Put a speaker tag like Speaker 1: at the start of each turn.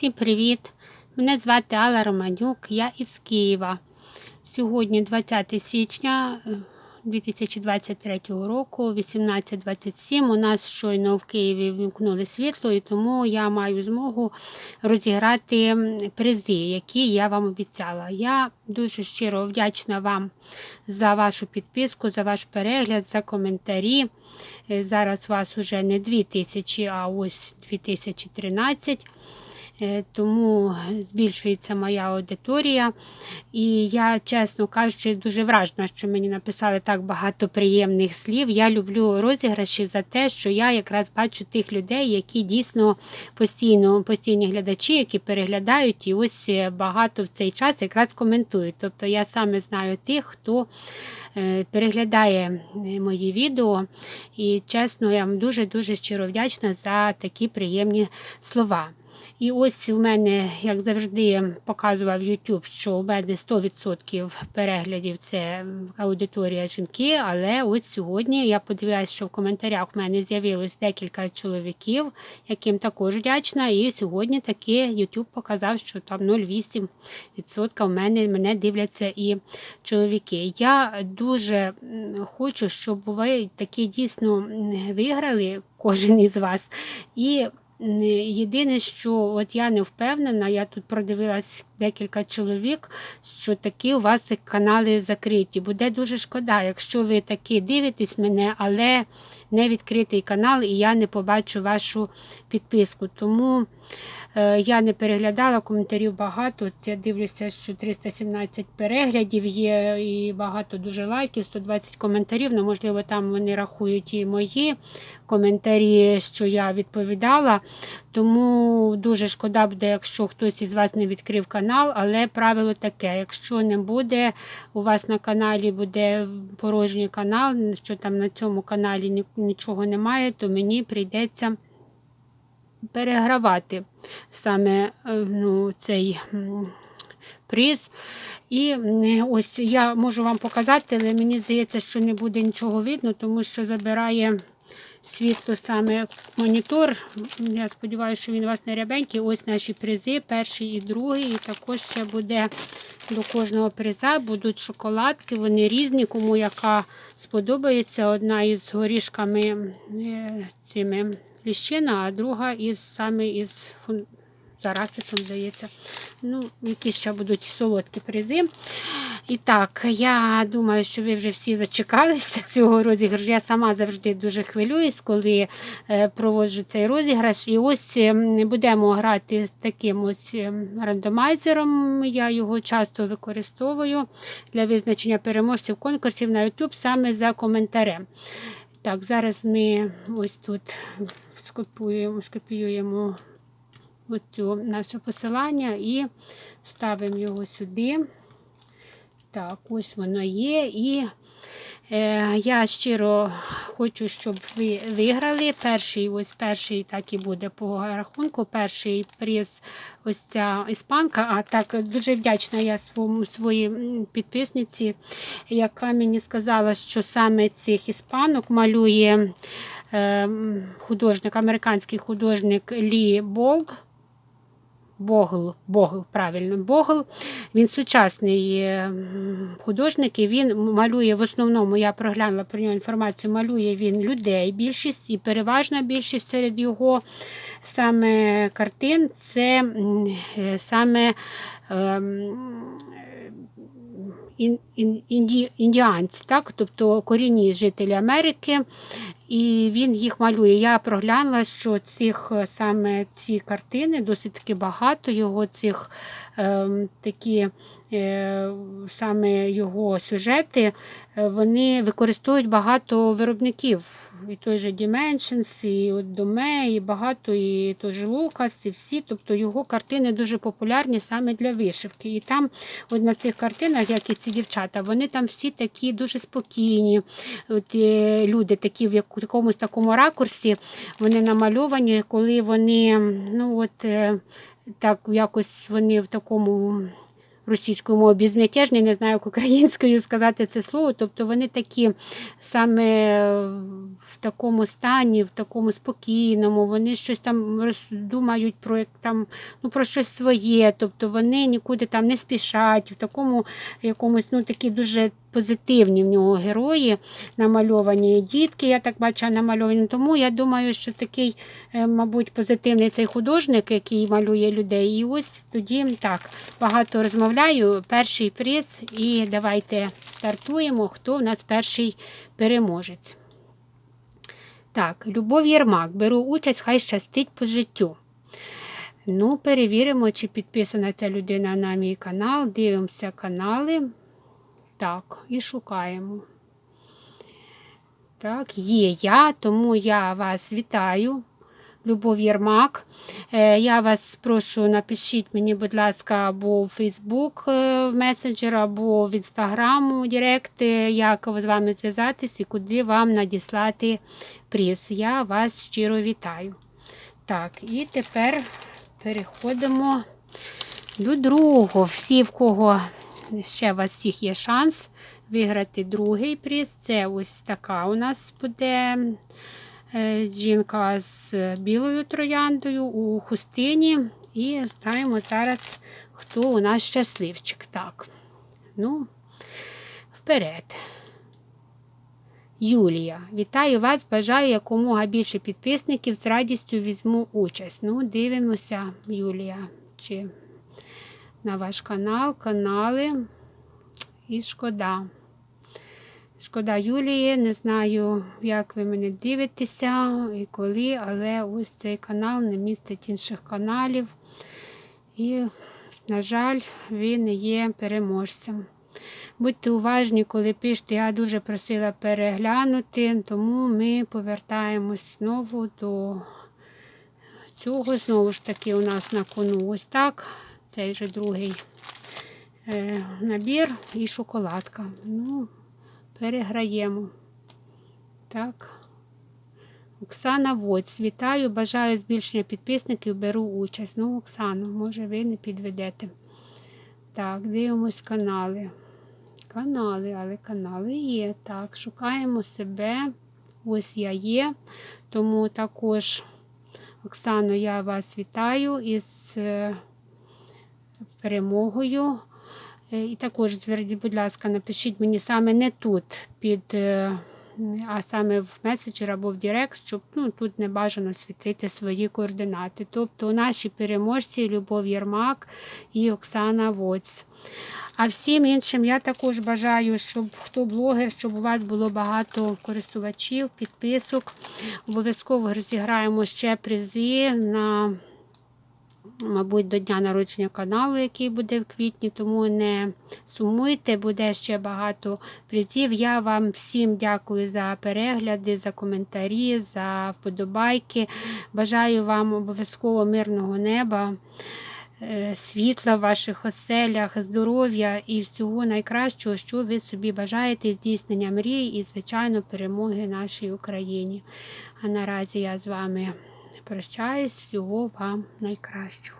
Speaker 1: Всім привіт! Мене звати Алла Романюк, я із Києва. Сьогодні 20 січня е, 2023 року, 18.27. У нас щойно в Києві вімкнули світло, і тому я маю змогу розіграти призи, які я вам обіцяла. Я дуже щиро вдячна вам за вашу підписку, за ваш перегляд, за коментарі. Е, Зараз вас уже не 2000, а ось 2013. Е, Тому збільшується моя аудиторія. І я, чесно кажучи, дуже вражена, що мені написали так багато приємних слів. Я люблю розіграші за те, що я якраз бачу тих людей, які дійсно постійно постійні глядачі, які переглядають, і ось е, багато в цей час якраз коментують. Тобто я саме знаю тих, хто е, переглядає мої відео. І чесно, я вам дуже-дуже щиро вдячна за такі приємні слова. І ось у мене, як завжди, показував YouTube, що у мене 100% переглядів це аудиторія жінки. Але ось сьогодні я подивилася, що в коментарях у мене з'явилось декілька чоловіків, яким також вдячна. І сьогодні таки YouTube показав, що там 0,8% в мене мене дивляться і чоловіки. Я дуже хочу, щоб ви такі дійсно виграли, кожен із вас. І Єдине, що от я не впевнена, я тут продивилась декілька чоловік, що такі у вас канали закриті. Буде дуже шкода, якщо ви такі дивитесь мене, але не відкритий канал, і я не побачу вашу підписку. Тому е, я не переглядала коментарів багато. Я дивлюся, що 317 переглядів є і багато дуже лайків, 120 коментарів. Ну, можливо, там вони рахують і мої коментарі, що я відповідала. Тому дуже шкода буде, якщо хтось із вас не відкрив канал, але правило таке: якщо не буде у вас на каналі буде порожній канал, що там на цьому каналі нічого немає, то мені прийдеться перегравати саме е, ну, цей приз. І ось я можу вам показати, але мені здається, що не буде нічого видно, тому що забирає світло саме монітор. Я сподіваюся, що він у вас не рябенький. Ось наші призи, перший і другий. І також ще буде до кожного приза будуть шоколадки, вони різні, кому яка сподобається. Одна із горішками е, цими ліщина, а друга із саме із фун... здається. Ну, які ще будуть солодкі призи. І так, я думаю, що ви вже всі зачекалися цього розіграшу. Я сама завжди дуже хвилююсь, коли е, проводжу цей розіграш. І ось ем, будемо грати з таким ось ем, рандомайзером. Я його часто використовую для визначення переможців конкурсів на YouTube саме за коментарем. Так, зараз ми ось тут скопіюємо, скопіюємо оцю наше посилання і ставимо його сюди. Так, ось воно є. І я щиро хочу, щоб ви виграли. Перший, ось перший так і буде по рахунку. Перший приз ось ця іспанка. А так дуже вдячна я своєму своїй підписниці, яка мені сказала, що саме цих іспанок малює е, художник, американський художник Лі Болг. Богл, Богл, правильно, Богл. Він сучасний е, художник і він малює в основному, я проглянула про нього інформацію, малює він людей більшість і переважна більшість серед його саме картин це е, саме ем, ін, ін, інді, індіанці, так? тобто корінні жителі Америки. І він їх малює. Я проглянула, що цих е, саме ці картини досить таки багато. Його цих ем, такі е, саме його сюжети, е, вони використовують багато виробників. І той же Dimensions, і Доме, і багато, і той же Лукас, і всі. Тобто його картини дуже популярні саме для вишивки. І там, от на цих картинах, як і ці дівчата, вони там всі такі дуже спокійні. От, е, люди такі в яку- якомусь такому ракурсі, вони намальовані, коли вони, ну от е, так якось вони в такому російською мовою безмятежний, не знаю, як українською сказати це слово. Тобто вони такі саме в такому стані, в такому спокійному, вони щось там роздумають про як там, ну, про щось своє, тобто вони нікуди там не спішать, в такому якомусь, ну такі дуже позитивні в нього герої намальовані дітки, я так бачу, намальовані. Тому я думаю, що такий, е, мабуть, позитивний цей художник, який малює людей. І ось тоді так багато розмовляю. Перший приз, і давайте стартуємо, хто в нас перший переможець. Так, Любов Єрмак. Беру участь, хай щастить по життю. Ну, перевіримо, чи підписана ця людина на мій канал. Дивимося канали. Так, і шукаємо. Так, є я, тому я вас вітаю. Любов Єрмак. Е, Я вас прошу, напишіть мені, будь ласка, або в Фейсбук е, в месенджер, або в Інстаграм у Директ, е, як з вами зв'язатись і куди вам надіслати приз. Я вас щиро вітаю. Так, і тепер переходимо до другого. Всі, в кого ще у вас всіх є шанс виграти другий приз. Це ось така у нас буде е, жінка з білою трояндою у хустині. І знаємо зараз, хто у нас щасливчик. Так, ну, вперед. Юлія, вітаю вас! Бажаю якомога більше підписників. З радістю візьму участь. Ну, дивимося, Юлія, чи на ваш канал, канали. І шкода. Шкода Юлії, не знаю, як ви мене дивитеся і коли, але ось цей канал не містить інших каналів. І, на жаль, він є переможцем. Будьте уважні, коли пишете, я дуже просила переглянути, тому ми повертаємось знову до цього. Знову ж таки, у нас на кону ось так. Цей же другий е, набір і шоколадка. Ну, переграємо. Так. Оксана Воць, вітаю, бажаю збільшення підписників, беру участь. Ну, Оксано, може, ви не підведете. Так, дивимось канали. Канали, але канали є. Так, шукаємо себе. Ось я є. Тому також, Оксано, я вас вітаю із е, перемогою. Е, І також зверніть, будь ласка, напишіть мені саме не тут, під, е, а саме в меседжер або в Директ, щоб ну, тут не бажано світити свої координати. Тобто наші переможці Любов Єрмак і Оксана Воць. А всім іншим я також бажаю, щоб хто блогер, щоб у вас було багато користувачів, підписок. Обов'язково розіграємо ще призи на мабуть, до дня народження каналу, який буде в квітні, тому не сумуйте, буде ще багато призів. Я вам всім дякую за перегляди, за коментарі, за вподобайки. Бажаю вам обов'язково мирного неба. е, Світла в ваших оселях, здоров'я і всього найкращого, що ви собі бажаєте, здійснення мрій і, звичайно, перемоги нашій Україні. А наразі я з вами прощаюсь, всього вам найкращого.